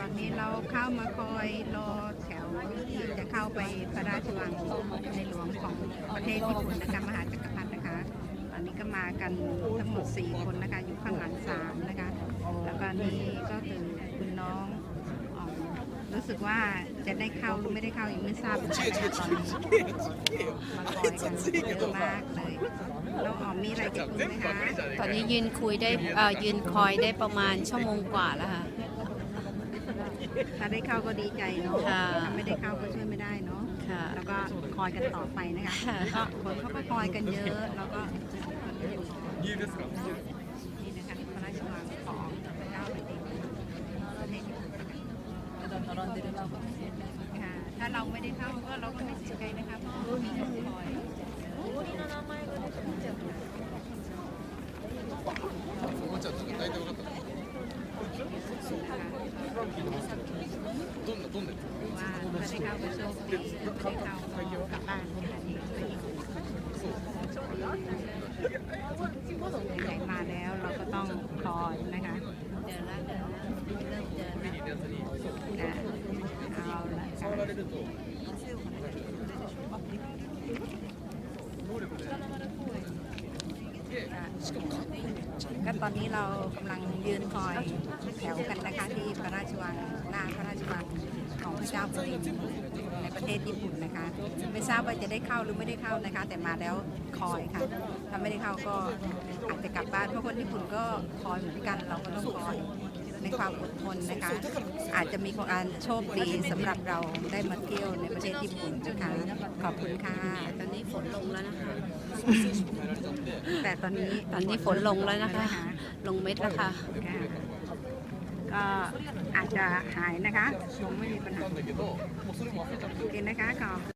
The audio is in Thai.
ตอนนี้เราเข้ามาคอยรอแถวที่จะเข้าไปพระราชวังในหลวงของประเทศญี่ปุ่นนะคะมหาจักรพรรดินะคะตอนนี้ก็มากันทั้งหมด 4 คนนะคะอยู่ข้างหลัง3นะคะแล้วก็นี่ก็คือคุณน้องรู้สึกว่าจะได้เข้าหรือไม่ได้เข้ายังไม่ทราบเหมือนกันนะคะตอนนี้มาคอยกันเยอะมากเลยน้องอ๋อมมีอะไรจะพูดไหมคะตอนนี้ยืนคุยได้ยืนคอยได้ประมาณชั่วโมงกว่าแล้วค่ะ ถ้าได้เข้าก็ดีใจเนาะค่ะถ้าไม่ได้เข้าก็ช่วยไม่ได้เนาะค่ะ แล้วก็คอยกันต่อไปนะคะค่ะ ก็คนเขาก็คอยกันเยอะแล้วก็นี่นะคะพระราชวังของพระเจ้าแผ่นดินประเทศญี่ปุ่นค่ะถ้าเราไม่ได้เข้าก็เราก็ เข้าไปโชว์ไม่ได้ยู่ากับบ้านค่ะไหนมาแล้วเราก็ต้องคอยนะคะเดินละเดินละเริ่มเดินละเอาละค่ะก็ตอนนี้เรากำลังยืนคอยแถวกันนะ เจ้าแผ่นดินในประเทศญี่ปุ่นนะคะ ไม่ทราบว่าจะได้เข้าหรือไม่ได้เข้านะคะ แต่มาแล้วคอยค่ะ ถ้าไม่ได้เข้าก็อาจจะกลับบ้านเพราะคนญี่ปุ่นก็คอยเหมือนกันเราก็ต้องคอยในความอดทนนะคะ อาจจะมีความโชคดีสำหรับเราได้มาเที่ยวในประเทศญี่ปุ่นนะคะขอบคุณค่ะตอนนี้ฝนลงแล้วนะคะ แต่ตอนนี้ตอนนี้ฝนลงแล้วนะคะ ลงเม็ดแล้วค่ะ ก็อาจจะหายนะคะคงไม่มีปัญหาโอเคนะคะก็